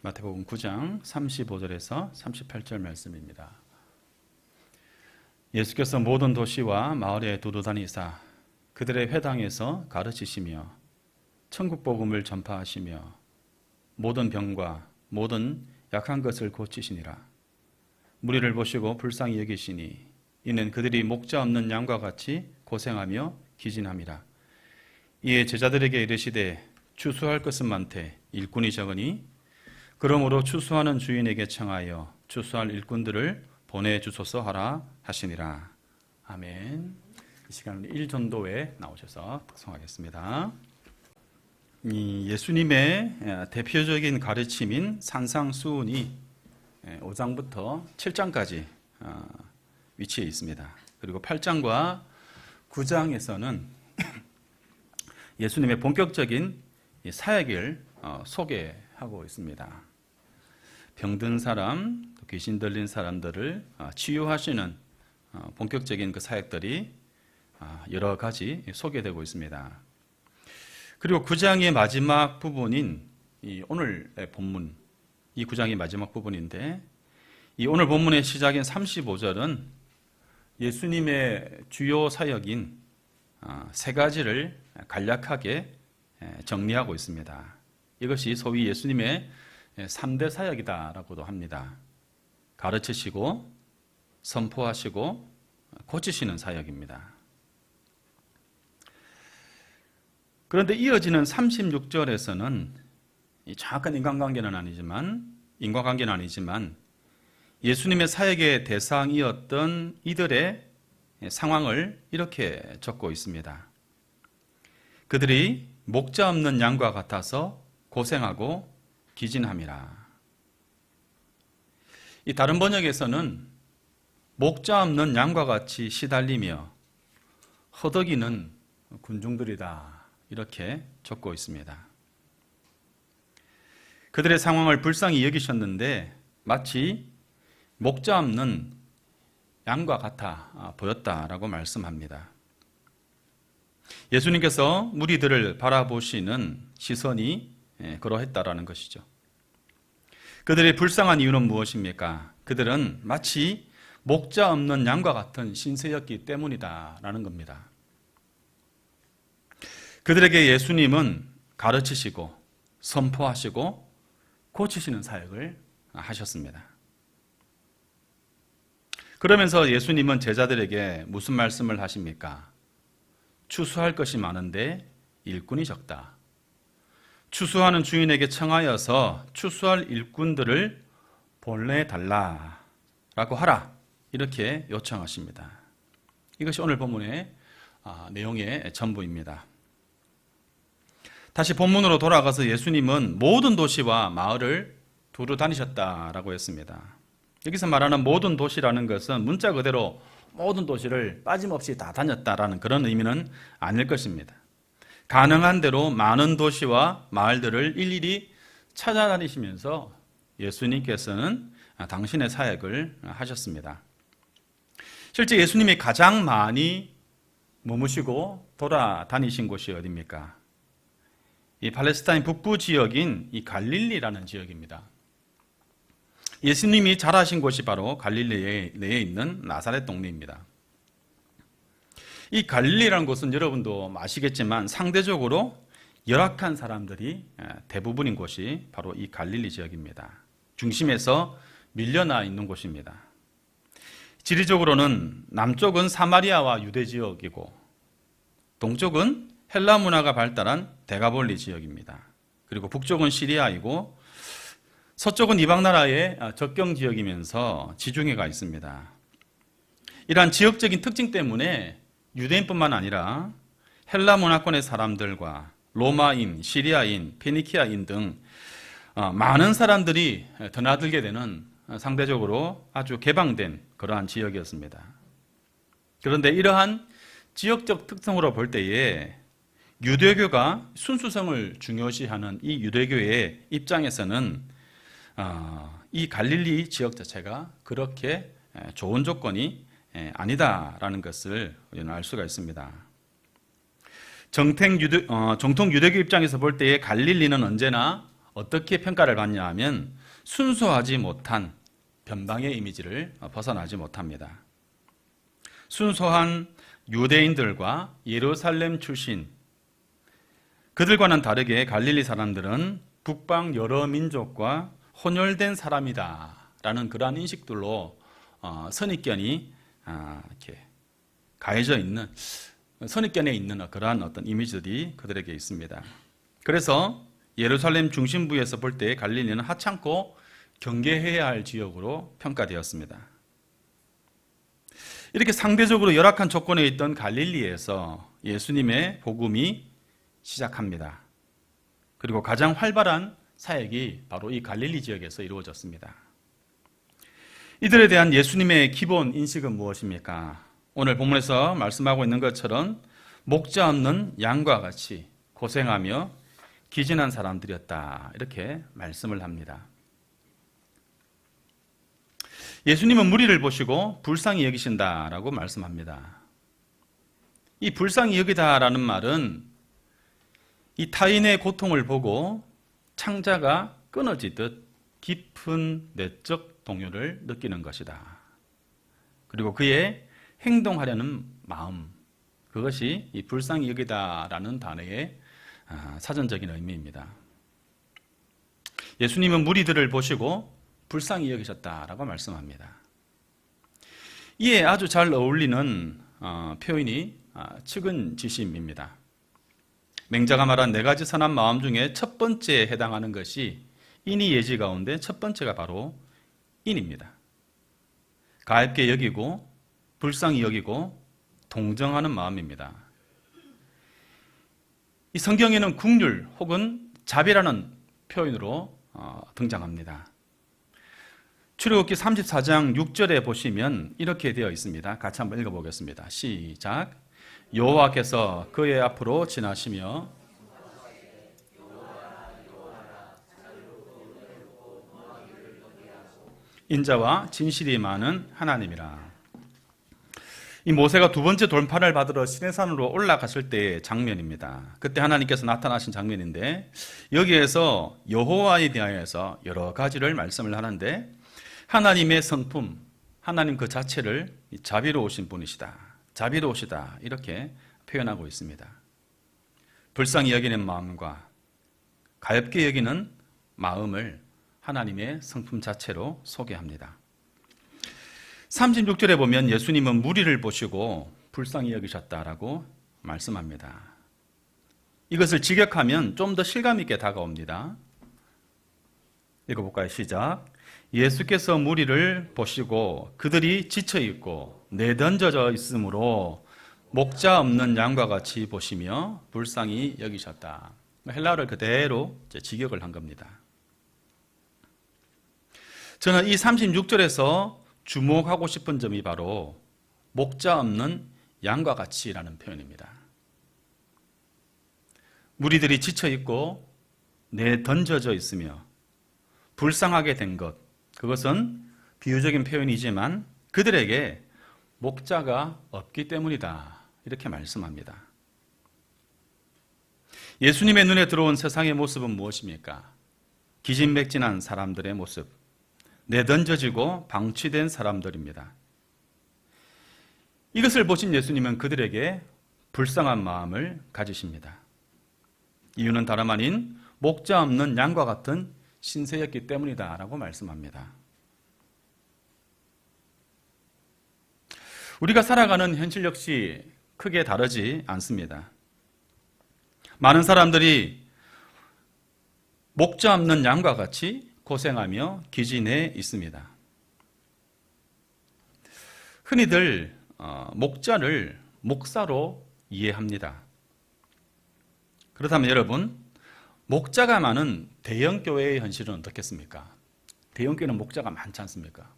마태복음 9장 35절에서 38절 말씀입니다. 예수께서 모든 도시와 마을에 두루 다니사 그들의 회당에서 가르치시며 천국 복음을 전파하시며 모든 병과 모든 약한 것을 고치시니라. 무리를 보시고 불쌍히 여기시니 이는 그들이 목자 없는 양과 같이 고생하며 기진함이라. 이에 제자들에게 이르시되 추수할 것은 많되 일꾼이 적으니 그러므로 추수하는 주인에게 청하여 추수할 일꾼들을 보내주소서 하라 하시니라. 아멘. 이 시간은 일전도에 나오셔서 독송하겠습니다. 이 예수님의 대표적인 가르침인 산상수훈이 5장부터 7장까지 위치해 있습니다. 그리고 8장과 9장에서는 예수님의 본격적인 사역을 어, 소개하고 있습니다. 병든 사람, 귀신 들린 사람들을 어, 치유하시는 어, 본격적인 그 사역들이 여러 가지 소개되고 있습니다. 그리고 9장의 마지막 부분인 오늘의 본문, 이 9장의 마지막 부분인데 이 오늘 본문의 시작인 35절은 예수님의 주요 사역인 세 가지를 간략하게 정리하고 있습니다. 이것이 소위 예수님의 3대 사역이다라고도 합니다. 가르치시고 선포하시고 고치시는 사역입니다. 그런데 이어지는 36절에서는 정확한 인간관계는 아니지만 인과관계는 아니지만 예수님의 사역의 대상이었던 이들의 상황을 이렇게 적고 있습니다. 그들이 목자 없는 양과 같아서 고생하고 기진함이라. 이 다른 번역에서는 목자 없는 양과 같이 시달리며 허덕이는 군중들이다. 이렇게 적고 있습니다. 그들의 상황을 불쌍히 여기셨는데 마치 목자 없는 양과 같아 보였다라고 말씀합니다. 예수님께서 무리들을 바라보시는 시선이 예, 그러했다라는 것이죠. 그들의 불쌍한 이유는 무엇입니까? 그들은 마치 목자 없는 양과 같은 신세였기 때문이다라는 겁니다. 그들에게 예수님은 가르치시고 선포하시고 고치시는 사역을 하셨습니다. 그러면서 예수님은 제자들에게 무슨 말씀을 하십니까? 추수할 것이 많은데 일꾼이 적다. 추수하는 주인에게 청하여서 추수할 일꾼들을 보내달라. 라고 하라. 이렇게 요청하십니다. 이것이 오늘 본문의 아, 내용의 전부입니다. 다시 본문으로 돌아가서 예수님은 모든 도시와 마을을 두루 다니셨다라고 했습니다. 여기서 말하는 모든 도시라는 것은 문자 그대로 모든 도시를 빠짐없이 다 다녔다라는 그런 의미는 아닐 것입니다. 가능한 대로 많은 도시와 마을들을 일일이 찾아다니시면서 예수님께서는 당신의 사역을 하셨습니다. 실제 예수님이 가장 많이 머무시고 돌아다니신 곳이 어디입니까? 이 팔레스타인 북부 지역인 이 갈릴리라는 지역입니다. 예수님이 자라신 곳이 바로 갈릴리 내에 있는 나사렛 동네입니다. 이 갈릴리라는 곳은 여러분도 아시겠지만 상대적으로 열악한 사람들이 대부분인 곳이 바로 이 갈릴리 지역입니다. 중심에서 밀려나 있는 곳입니다. 지리적으로는 남쪽은 사마리아와 유대 지역이고 동쪽은 헬라 문화가 발달한 데가볼리 지역입니다. 그리고 북쪽은 시리아이고 서쪽은 이방 나라의 아, 접경 지역이면서 지중해가 있습니다. 이러한 지역적인 특징 때문에 유대인뿐만 아니라 헬라 문화권의 사람들과 로마인, 시리아인, 페니키아인 등 어, 많은 사람들이 드나들게 되는 상대적으로 아주 개방된 그러한 지역이었습니다. 그런데 이러한 지역적 특성으로 볼 때에 유대교가 순수성을 중요시하는 이 유대교의 입장에서는 어, 이 갈릴리 지역 자체가 그렇게 좋은 조건이 아니다라는 것을 우리는 알 수가 있습니다. 정통 유대, 어, 정통 유대교 입장에서 볼 때에 갈릴리는 언제나 어떻게 평가를 받냐 하면 순수하지 못한 변방의 이미지를 벗어나지 못합니다. 순수한 유대인들과 예루살렘 출신 그들과는 다르게 갈릴리 사람들은 북방 여러 민족과 혼혈된 사람이다 라는 그러한 인식들로 어, 선입견이 아, 이렇게 가해져 있는 선입견에 있는 그러한 어떤 이미지들이 그들에게 있습니다. 그래서 예루살렘 중심부에서 볼 때 갈릴리는 하찮고 경계해야 할 지역으로 평가되었습니다. 이렇게 상대적으로 열악한 조건에 있던 갈릴리에서 예수님의 복음이 시작합니다. 그리고 가장 활발한 사역이 바로 이 갈릴리 지역에서 이루어졌습니다. 이들에 대한 예수님의 기본 인식은 무엇입니까? 오늘 본문에서 말씀하고 있는 것처럼 목자 없는 양과 같이 고생하며 기진한 사람들이었다. 이렇게 말씀을 합니다. 예수님은 무리를 보시고 불쌍히 여기신다라고 말씀합니다. 이 불쌍히 여기다라는 말은 이 타인의 고통을 보고 창자가 끊어지듯 깊은 내적 동요를 느끼는 것이다. 그리고 그의 행동하려는 마음, 그것이 이 불쌍히 여기다라는 단어의 아, 사전적인 의미입니다. 예수님은 무리들을 보시고 불쌍히 여기셨다라고 말씀합니다. 이에 아주 잘 어울리는 어, 표현이 아, 측은 지심입니다. 맹자가 말한 네 가지 선한 마음 중에 첫 번째에 해당하는 것이 인이 예지 가운데 첫 번째가 바로 인입니다. 가볍게 여기고 불쌍히 여기고 동정하는 마음입니다. 이 성경에는 국률 혹은 자비라는 표현으로 어, 등장합니다. 출애굽기 34장 6절에 보시면 이렇게 되어 있습니다. 같이 한번 읽어보겠습니다. 시작. 여호와께서 그의 앞으로 지나시며 인자와 진실이 많은 하나님이라. 이 모세가 두 번째 돌판을 받으러 시내산으로 올라갔을 때의 장면입니다. 그때 하나님께서 나타나신 장면인데 여기에서 여호와에 대하여서 여러 가지를 말씀을 하는데 하나님의 성품, 하나님 그 자체를 자비로우신 분이시다. 자비로우시다. 이렇게 표현하고 있습니다. 불쌍히 여기는 마음과 가엽게 여기는 마음을 하나님의 성품 자체로 소개합니다. 36절에 보면 예수님은 무리를 보시고 불쌍히 여기셨다라고 말씀합니다. 이것을 직역하면 좀 더 실감 있게 다가옵니다. 읽어볼까요? 시작. 예수께서 무리를 보시고 그들이 지쳐 있고 내던져져 있으므로 목자 없는 양과 같이 보시며 불쌍히 여기셨다. 헬라어를 그대로 직역을 한 겁니다. 저는 이 36절에서 주목하고 싶은 점이 바로 목자 없는 양과 같이라는 표현입니다. 무리들이 지쳐 있고 내 던져져 있으며 불쌍하게 된 것, 그것은 비유적인 표현이지만 그들에게 목자가 없기 때문이다. 이렇게 말씀합니다. 예수님의 눈에 들어온 세상의 모습은 무엇입니까? 기진맥진한 사람들의 모습, 내던져지고 방치된 사람들입니다. 이것을 보신 예수님은 그들에게 불쌍한 마음을 가지십니다. 이유는 다름 아닌 목자 없는 양과 같은 신세였기 때문이다 라고 말씀합니다. 우리가 살아가는 현실 역시 크게 다르지 않습니다. 많은 사람들이 목자 없는 양과 같이 고생하며 기진해 있습니다. 흔히들 어, 목자를 목사로 이해합니다. 그렇다면 여러분, 목자가 많은 대형 교회의 현실은 어떻겠습니까? 대형 교회는 목자가 많지 않습니까?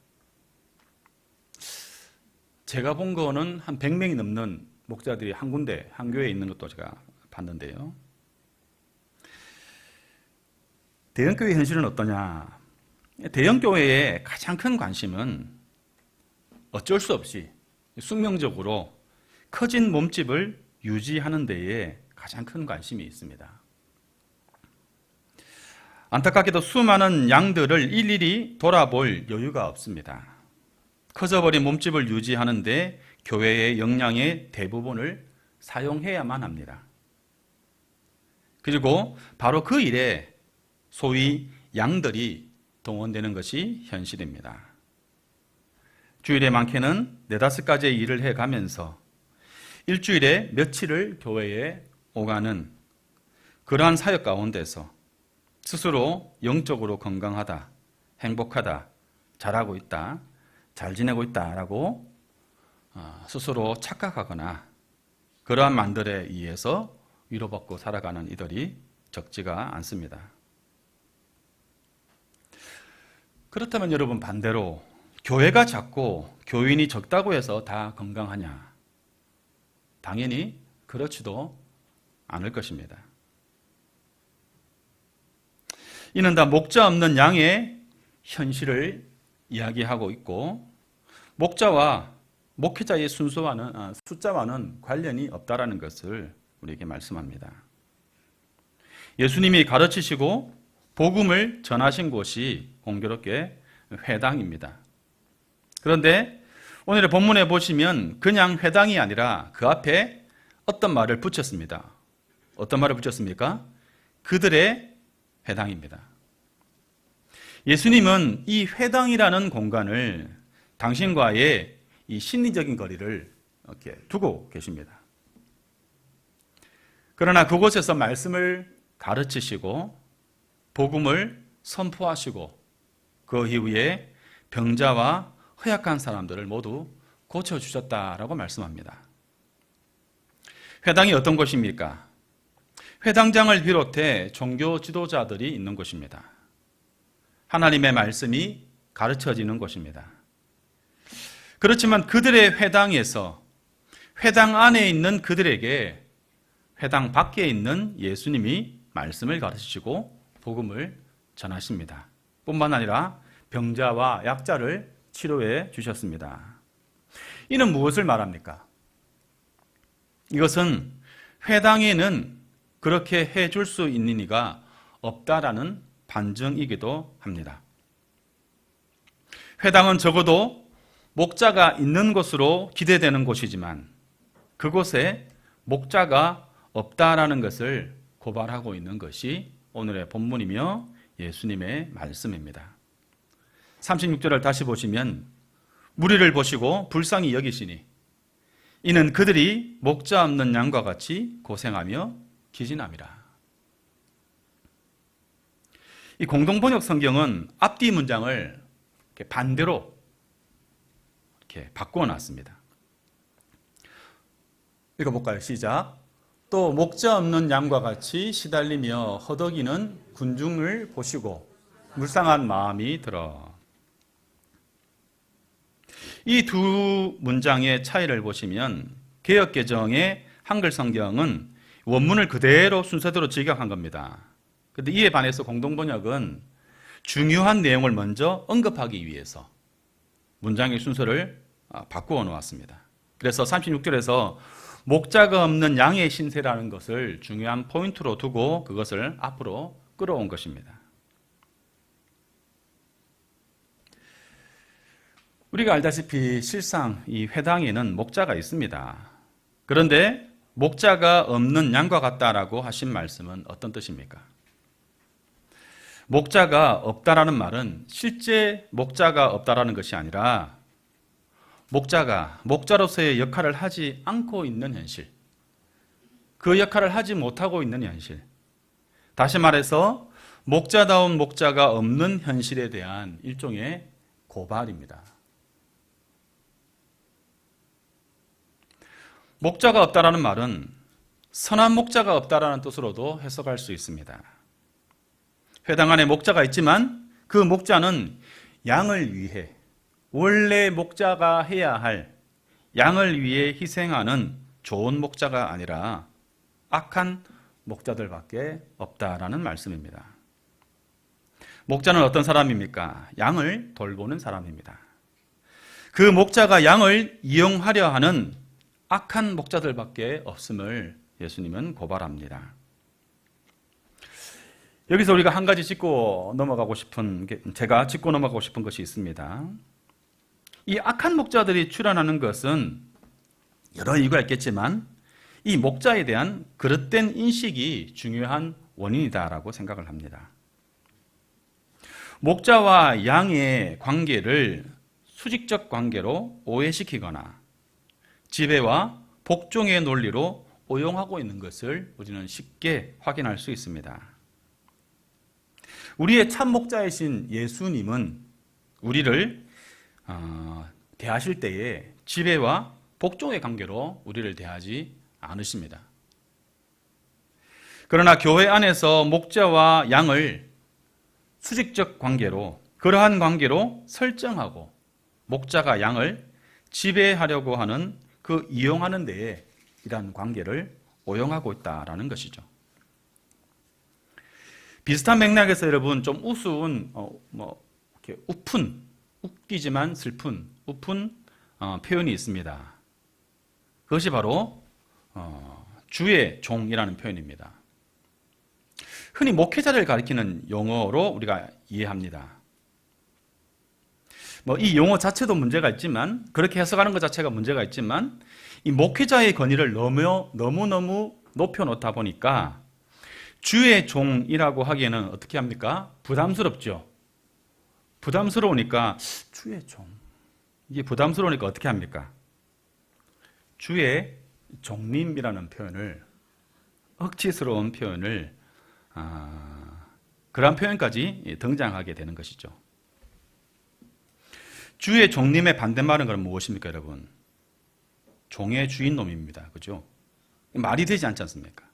제가 본 거는 한 100명이 넘는 목자들이 한 군데, 한 교회에 있는 것도 제가 봤는데요. 대형 교회 현실은 어떠냐? 대형 교회의 가장 큰 관심은 어쩔 수 없이 숙명적으로 커진 몸집을 유지하는 데에 가장 큰 관심이 있습니다. 안타깝게도 수많은 양들을 일일이 돌아볼 여유가 없습니다. 커져버린 몸집을 유지하는데 교회의 역량의 대부분을 사용해야만 합니다. 그리고 바로 그 일에 소위 양들이 동원되는 것이 현실입니다. 주일에 많게는 네다섯 가지의 일을 해 가면서 일주일에 며칠을 교회에 오가는 그러한 사역 가운데서 스스로 영적으로 건강하다, 행복하다, 잘하고 있다, 잘 지내고 있다라고 어, 스스로 착각하거나 그러한 만들에 의해서 위로받고 살아가는 이들이 적지가 않습니다. 그렇다면 여러분 반대로 교회가 작고 교인이 적다고 해서 다 건강하냐? 당연히 그렇지도 않을 것입니다. 이는 다 목자 없는 양의 현실을 이야기하고 있고 목자와 목회자의 순서와는 아, 숫자와는 관련이 없다라는 것을 우리에게 말씀합니다. 예수님이 가르치시고 복음을 전하신 곳이 공교롭게 회당입니다. 그런데 오늘의 본문에 보시면 그냥 회당이 아니라 그 앞에 어떤 말을 붙였습니다. 어떤 말을 붙였습니까? 그들의 회당입니다. 예수님은 이 회당이라는 공간을 당신과의 이 심리적인 거리를 이렇게 두고 계십니다. 그러나 그곳에서 말씀을 가르치시고 복음을 선포하시고 그 이후에 병자와 허약한 사람들을 모두 고쳐주셨다라고 말씀합니다. 회당이 어떤 곳입니까? 회당장을 비롯해 종교 지도자들이 있는 곳입니다. 하나님의 말씀이 가르쳐지는 곳입니다. 그렇지만 그들의 회당에서 회당 안에 있는 그들에게 회당 밖에 있는 예수님이 말씀을 가르치시고 복음을 전하십니다. 뿐만 아니라 병자와 약자를 치료해 주셨습니다. 이는 무엇을 말합니까? 이것은 회당에는 그렇게 해줄 수 있는 이가 없다라는 반증이기도 합니다. 회당은 적어도 목자가 있는 곳으로 기대되는 곳이지만 그곳에 목자가 없다라는 것을 고발하고 있는 것이 오늘의 본문이며 예수님의 말씀입니다. 36절을 다시 보시면 무리를 보시고 불쌍히 여기시니 이는 그들이 목자 없는 양과 같이 고생하며 기진함이라. 이 공동번역 성경은 앞뒤 문장을 이렇게 반대로 이렇게 바꾸어 놨습니다. 읽어볼까요? 시작. 또 목자 없는 양과 같이 시달리며 허덕이는 군중을 보시고 물상한 마음이 들어. 이 두 문장의 차이를 보시면 개혁개정의 한글 성경은 원문을 그대로 순서대로 직역한 겁니다. 근데 이에 반해서 공동번역은 중요한 내용을 먼저 언급하기 위해서 문장의 순서를 아, 바꾸어 놓았습니다. 그래서 36절에서 목자가 없는 양의 신세라는 것을 중요한 포인트로 두고 그것을 앞으로 끌어온 것입니다. 우리가 알다시피 실상 이 회당에는 목자가 있습니다. 그런데 목자가 없는 양과 같다라고 하신 말씀은 어떤 뜻입니까? 목자가 없다라는 말은 실제 목자가 없다라는 것이 아니라 목자가 목자로서의 역할을 하지 않고 있는 현실. 그 역할을 하지 못하고 있는 현실. 다시 말해서 목자다운 목자가 없는 현실에 대한 일종의 고발입니다. 목자가 없다라는 말은 선한 목자가 없다라는 뜻으로도 해석할 수 있습니다. 회당 안에 목자가 있지만 그 목자는 양을 위해 원래 목자가 해야 할 양을 위해 희생하는 좋은 목자가 아니라 악한 목자들밖에 없다라는 말씀입니다. 목자는 어떤 사람입니까? 양을 돌보는 사람입니다. 그 목자가 양을 이용하려 하는 악한 목자들밖에 없음을 예수님은 고발합니다. 여기서 우리가 한 가지 짚고 넘어가고 싶은 게 제가 짚고 넘어가고 싶은 것이 있습니다. 이 악한 목자들이 출현하는 것은 여러 이유가 있겠지만 이 목자에 대한 그릇된 인식이 중요한 원인이다라고 생각을 합니다. 목자와 양의 관계를 수직적 관계로 오해시키거나 지배와 복종의 논리로 오용하고 있는 것을 우리는 쉽게 확인할 수 있습니다. 우리의 참 목자이신 예수님은 우리를 어, 대하실 때에 지배와 복종의 관계로 우리를 대하지 않으십니다. 그러나 교회 안에서 목자와 양을 수직적 관계로 그러한 관계로 설정하고 목자가 양을 지배하려고 하는 그 이용하는 데에 이러한 관계를 오용하고 있다라는 것이죠. 비슷한 맥락에서 여러분 좀 우스운 어, 뭐 이렇게 우픈 웃기지만 슬픈 우픈 어, 표현이 있습니다. 그것이 바로 어, 주의 종이라는 표현입니다. 흔히 목회자를 가리키는 용어로 우리가 이해합니다. 뭐 이 용어 자체도 문제가 있지만 그렇게 해석하는 것 자체가 문제가 있지만 이 목회자의 권위를 너무 너무 너무 높여 놓다 보니까 주의 종이라고 하기에는 어떻게 합니까? 부담스럽죠. 부담스러우니까 주의 종 이게 부담스러우니까 어떻게 합니까? 주의 종님이라는 표현을 억지스러운 표현을 아, 그러한 표현까지 등장하게 되는 것이죠. 주의 종님의 반대말은 그럼 무엇입니까, 여러분? 종의 주인 놈입니다. 그죠? 말이 되지 않지 않습니까?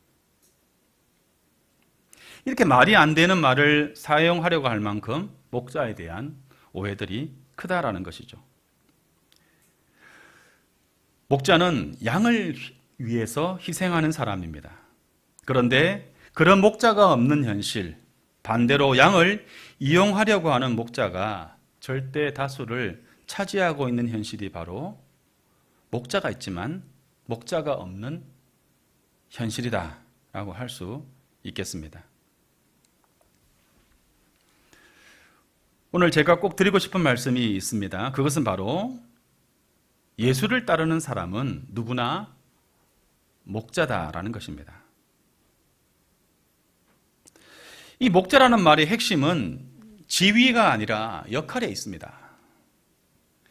이렇게 말이 안 되는 말을 사용하려고 할 만큼 목자에 대한 오해들이 크다라는 것이죠. 목자는 양을 위해서 희생하는 사람입니다. 그런데 그런 목자가 없는 현실, 반대로 양을 이용하려고 하는 목자가 절대 다수를 차지하고 있는 현실이 바로 목자가 있지만 목자가 없는 현실이다라고 할 수 있겠습니다. 오늘 제가 꼭 드리고 싶은 말씀이 있습니다. 그것은 바로 예수를 따르는 사람은 누구나 목자다라는 것입니다. 이 목자라는 말의 핵심은 지위가 아니라 역할에 있습니다.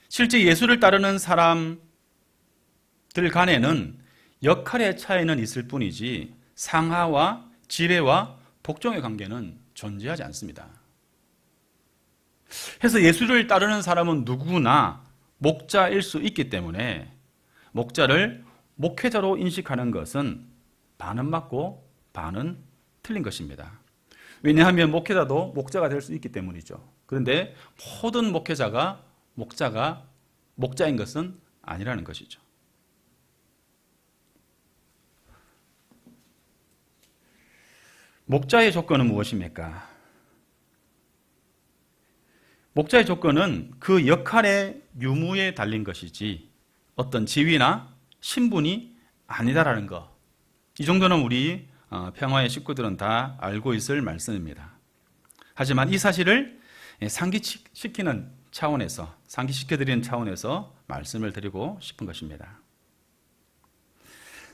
실제 예수를 따르는 사람들 간에는 역할의 차이는 있을 뿐이지 상하와 지배와 복종의 관계는 존재하지 않습니다. 해서 예수를 따르는 사람은 누구나 목자일 수 있기 때문에 목자를 목회자로 인식하는 것은 반은 맞고 반은 틀린 것입니다. 왜냐하면 목회자도 목자가 될 수 있기 때문이죠. 그런데 모든 목회자가 목자가 목자인 것은 아니라는 것이죠. 목자의 조건은 무엇입니까? 목자의 조건은 그 역할의 유무에 달린 것이지 어떤 지위나 신분이 아니다라는 것. 이 정도는 우리 어, 평화의 식구들은 다 알고 있을 말씀입니다. 하지만 이 사실을 상기시키는 차원에서, 상기시켜드리는 차원에서 말씀을 드리고 싶은 것입니다.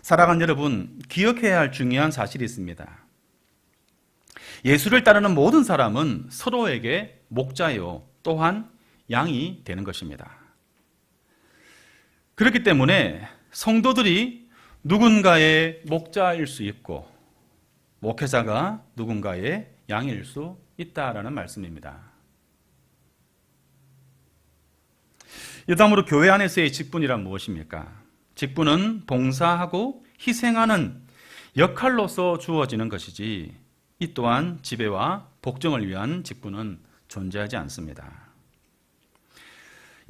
사랑하는 여러분, 기억해야 할 중요한 사실이 있습니다. 예수를 따르는 모든 사람은 서로에게 목자요, 또한 양이 되는 것입니다. 그렇기 때문에 성도들이 누군가의 목자일 수 있고 목회자가 누군가의 양일 수 있다라는 말씀입니다. 여담으로 교회 안에서의 직분이란 무엇입니까? 직분은 봉사하고 희생하는 역할로서 주어지는 것이지 이 또한 지배와 복종을 위한 직분은 존재하지 않습니다.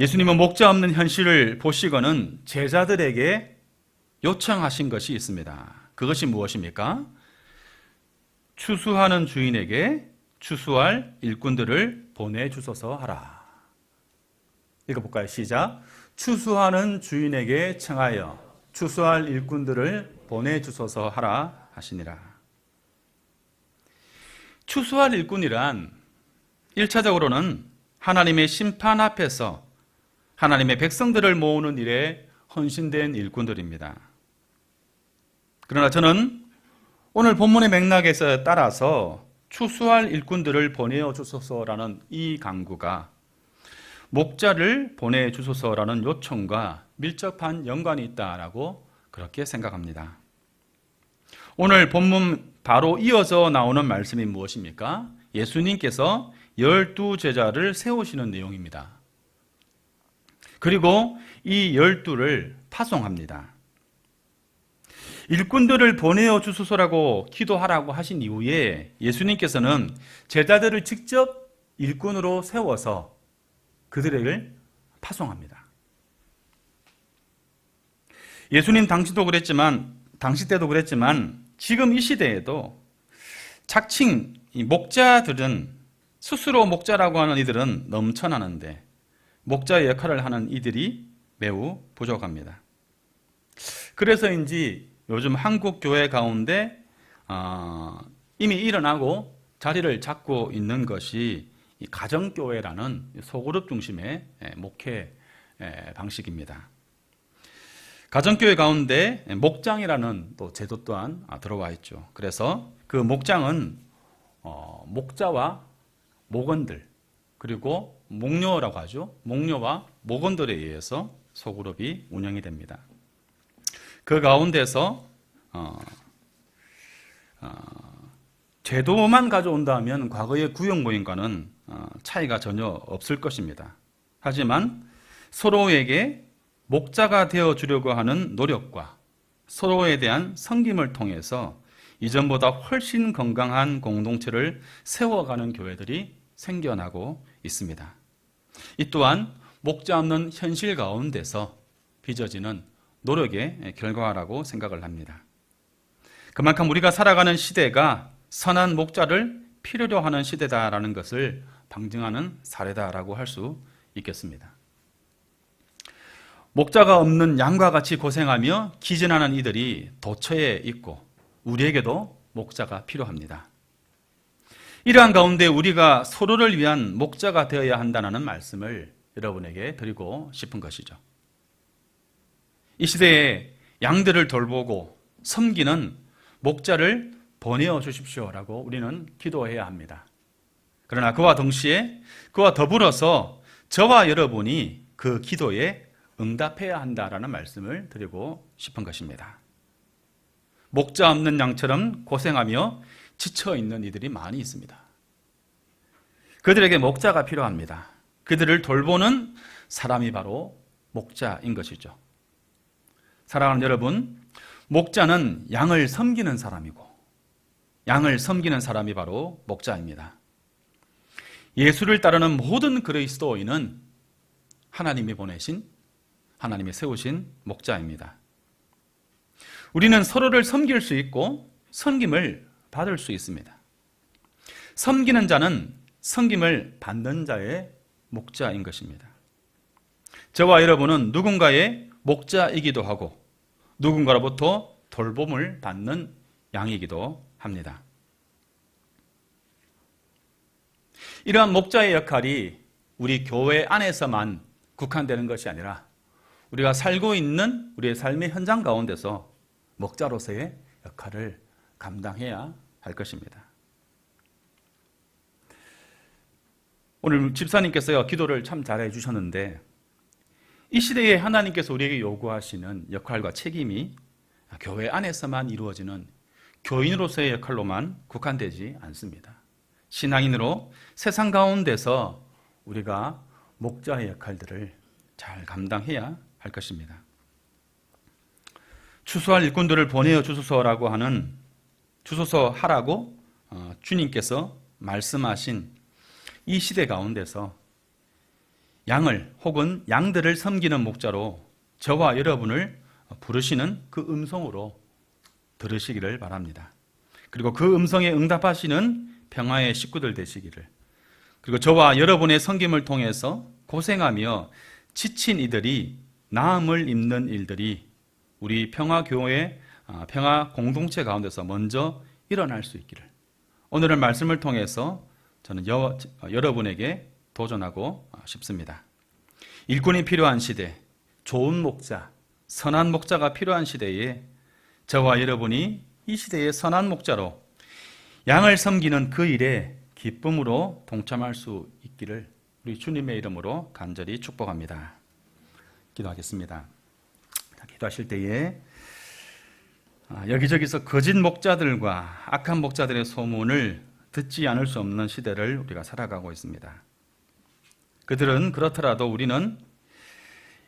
예수님은 목자 없는 현실을 보시고는 제자들에게 요청하신 것이 있습니다. 그것이 무엇입니까? 추수하는 주인에게 추수할 일꾼들을 보내주소서 하라. 읽어볼까요? 시작. 추수하는 주인에게 청하여 추수할 일꾼들을 보내주소서 하라 하시니라. 추수할 일꾼이란 1차적으로는 하나님의 심판 앞에서 하나님의 백성들을 모으는 일에 헌신된 일꾼들입니다. 그러나 저는 오늘 본문의 맥락에서 따라서 추수할 일꾼들을 보내어 주소서라는 이 강구가 목자를 보내 주소서라는 요청과 밀접한 연관이 있다라고 그렇게 생각합니다. 오늘 본문 바로 이어져 나오는 말씀이 무엇입니까? 예수님께서 열두 제자를 세우시는 내용입니다. 그리고 이 열두를 파송합니다. 일꾼들을 보내어 주소서라고 기도하라고 하신 이후에 예수님께서는 제자들을 직접 일꾼으로 세워서 그들을 파송합니다. 예수님 당시도 그랬지만 당시 때도 그랬지만 지금 이 시대에도 착칭 목자들은 스스로 목자라고 하는 이들은 넘쳐나는데 목자의 역할을 하는 이들이 매우 부족합니다. 그래서인지 요즘 한국 교회 가운데 어, 이미 일어나고 자리를 잡고 있는 것이 가정교회라는 소그룹 중심의 목회 방식입니다. 가정교회 가운데 목장이라는 또 제도 또한 들어와 있죠. 그래서 그 목장은 어, 목자와 목원들 그리고 목녀라고 하죠. 목녀와 목원들에 의해서 소그룹이 운영이 됩니다. 그 가운데서 어, 어, 제도만 가져온다면 과거의 구역 모임과는 어, 차이가 전혀 없을 것입니다. 하지만 서로에게 목자가 되어 주려고 하는 노력과 서로에 대한 섬김을 통해서 이전보다 훨씬 건강한 공동체를 세워가는 교회들이 생겨나고 있습니다. 이 또한 목자 없는 현실 가운데서 빚어지는 노력의 결과라고 생각을 합니다. 그만큼 우리가 살아가는 시대가 선한 목자를 필요로 하는 시대다라는 것을 방증하는 사례다라고 할 수 있겠습니다. 목자가 없는 양과 같이 고생하며 기진하는 이들이 도처에 있고 우리에게도 목자가 필요합니다. 이러한 가운데 우리가 서로를 위한 목자가 되어야 한다는 말씀을 여러분에게 드리고 싶은 것이죠. 이 시대에 양들을 돌보고 섬기는 목자를 보내어 주십시오라고 우리는 기도해야 합니다. 그러나 그와 동시에 그와 더불어서 저와 여러분이 그 기도에 응답해야 한다라는 말씀을 드리고 싶은 것입니다. 목자 없는 양처럼 고생하며 지쳐 있는 이들이 많이 있습니다. 그들에게 목자가 필요합니다. 그들을 돌보는 사람이 바로 목자인 것이죠. 사랑하는 여러분, 목자는 양을 섬기는 사람이고, 양을 섬기는 사람이 바로 목자입니다. 예수를 따르는 모든 그리스도인은 하나님이 보내신 하나님이 세우신 목자입니다. 우리는 서로를 섬길 수 있고 섬김을 받을 수 있습니다. 섬기는 자는 섬김을 받는 자의 목자인 것입니다. 저와 여러분은 누군가의 목자이기도 하고 누군가로부터 돌봄을 받는 양이기도 합니다. 이러한 목자의 역할이 우리 교회 안에서만 국한되는 것이 아니라 우리가 살고 있는 우리의 삶의 현장 가운데서 목자로서의 역할을 감당해야 할 것입니다. 오늘 집사님께서요, 기도를 참 잘해 주셨는데, 이 시대에 하나님께서 우리에게 요구하시는 역할과 책임이 교회 안에서만 이루어지는 교인으로서의 역할로만 국한되지 않습니다. 신앙인으로 세상 가운데서 우리가 목자의 역할들을 잘 감당해야 할 것입니다. 추수할 일꾼들을 보내어 주소서라고 하는 주소서 하라고 어, 주님께서 말씀하신 이 시대 가운데서 양을 혹은 양들을 섬기는 목자로 저와 여러분을 부르시는 그 음성으로 들으시기를 바랍니다. 그리고 그 음성에 응답하시는 평화의 식구들 되시기를 그리고 저와 여러분의 섬김을 통해서 고생하며 지친 이들이 나음을 입는 일들이 우리 평화교회, 아, 평화 공동체 가운데서 먼저 일어날 수 있기를 오늘의 말씀을 통해서 저는 여, 여러분에게 도전하고 싶습니다. 일꾼이 필요한 시대, 좋은 목자, 선한 목자가 필요한 시대에 저와 여러분이 이 시대의 선한 목자로 양을 섬기는 그 일에 기쁨으로 동참할 수 있기를 우리 주님의 이름으로 간절히 축복합니다. 기도하겠습니다. 기도하실 때에 아, 여기저기서 거짓 목자들과 악한 목자들의 소문을 듣지 않을 수 없는 시대를 우리가 살아가고 있습니다. 그들은 그렇더라도 우리는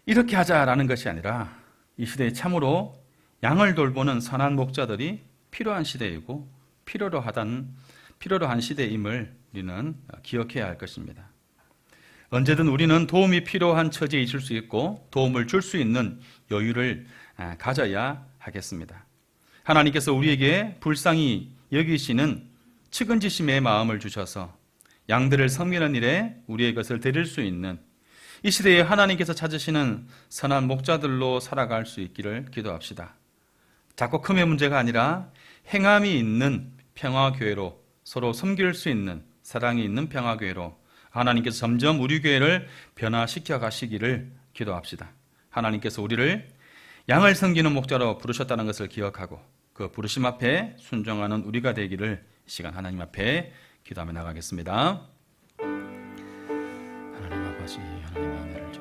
이렇게 하자라는 것이 아니라 이 시대에 참으로 양을 돌보는 선한 목자들이 필요한 시대이고 필요로 하단 필요로 한 시대임을 우리는 기억해야 할 것입니다. 언제든 우리는 도움이 필요한 처지에 있을 수 있고 도움을 줄 수 있는 여유를 아, 가져야 하겠습니다. 하나님께서 우리에게 불쌍히 여기시는 측은지심의 마음을 주셔서 양들을 섬기는 일에 우리의 것을 드릴 수 있는 이 시대에 하나님께서 찾으시는 선한 목자들로 살아갈 수 있기를 기도합시다. 작고 큼의 문제가 아니라 행함이 있는 평화교회로 서로 섬길 수 있는 사랑이 있는 평화교회로 하나님께서 점점 우리 교회를 변화시켜 가시기를 기도합시다. 하나님께서 우리를 양을 섬기는 목자로 부르셨다는 것을 기억하고 그 부르심 앞에 순종하는 우리가 되기를 이 시간 하나님 앞에 기도하며 나가겠습니다. 하나님 아버지 하나님의 은혜를 좀